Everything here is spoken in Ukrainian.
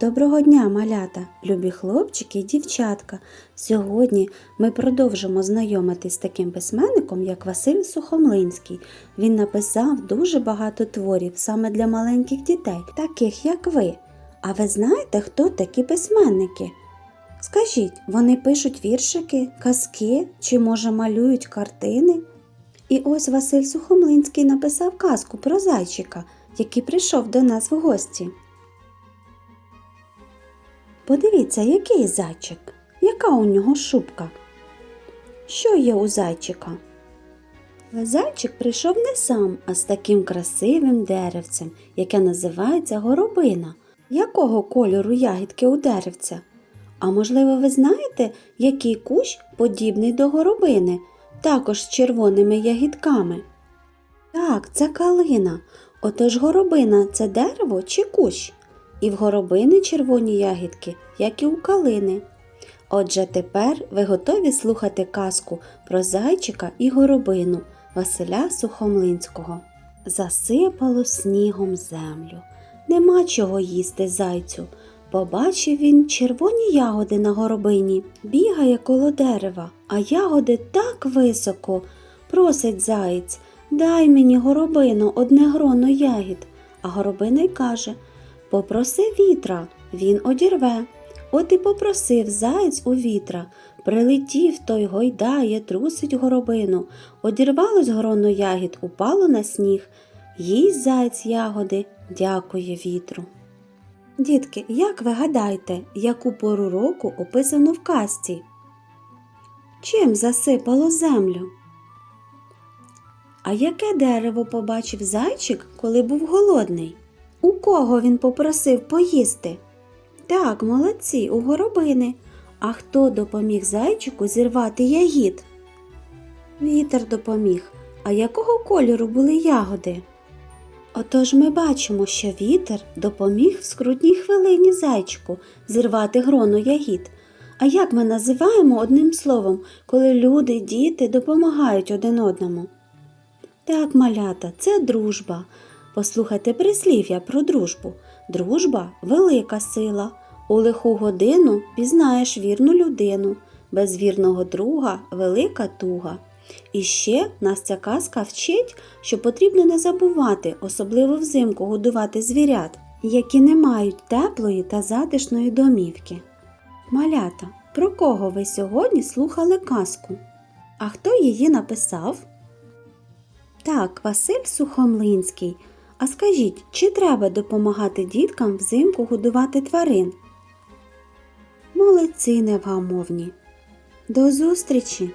Доброго дня, малята, любі хлопчики і дівчатка. Сьогодні ми продовжимо знайомитись з таким письменником, як Василь Сухомлинський. Він написав дуже багато творів саме для маленьких дітей, таких як ви. А ви знаєте, хто такі письменники? Скажіть, вони пишуть віршики, казки чи, може, малюють картини? І ось Василь Сухомлинський написав казку про зайчика, який прийшов до нас в гості. Подивіться, який зайчик, яка у нього шубка. Що є у зайчика? Зайчик прийшов не сам, а з таким красивим деревцем, яке називається горобина. Якого кольору ягідки у деревця? А можливо, ви знаєте, який кущ подібний до горобини, також з червоними ягідками? Так, це калина. Отож горобина це дерево чи кущ? І в горобини червоні ягідки, як і у калини. Отже, тепер ви готові слухати казку про зайчика і горобину Василя Сухомлинського. Засипало снігом землю. Нема чого їсти зайцю. Побачив він червоні ягоди на горобині, бігає коло дерева, а ягоди так високо. Просить заєць, дай мені горобину одне гроно ягід. А горобина й каже Попроси вітра, він одірве. От і попросив заєць у вітра. Прилетів той гойдає, трусить горобину. Одірвалось гроно ягід, упало на сніг. Їсть заєць ягоди, дякує вітру. Дітки, як ви гадаєте, яку пору року описано в казці? Чим засипало землю? А яке дерево побачив зайчик, коли був голодний? У кого він попросив поїсти? Так, молодці, у горобини. А хто допоміг зайчику зірвати ягід? Вітер допоміг. А якого кольору були ягоди? Отож ми бачимо, що вітер допоміг в скрутній хвилині зайчику зірвати грону ягід. А як ми називаємо одним словом, коли люди, діти допомагають один одному? Так, малята, це дружба. Послухайте прислів'я про дружбу. Дружба велика сила. У лиху годину пізнаєш вірну людину, без вірного друга велика туга. І ще нас ця казка вчить, що потрібно не забувати, особливо взимку, годувати звірят, які не мають теплої та затишної домівки. Малята, про кого ви сьогодні слухали казку? А хто її написав? Так, Василь Сухомлинський. А скажіть, чи треба допомагати діткам взимку годувати тварин? Молодці невгамовні. До зустрічі!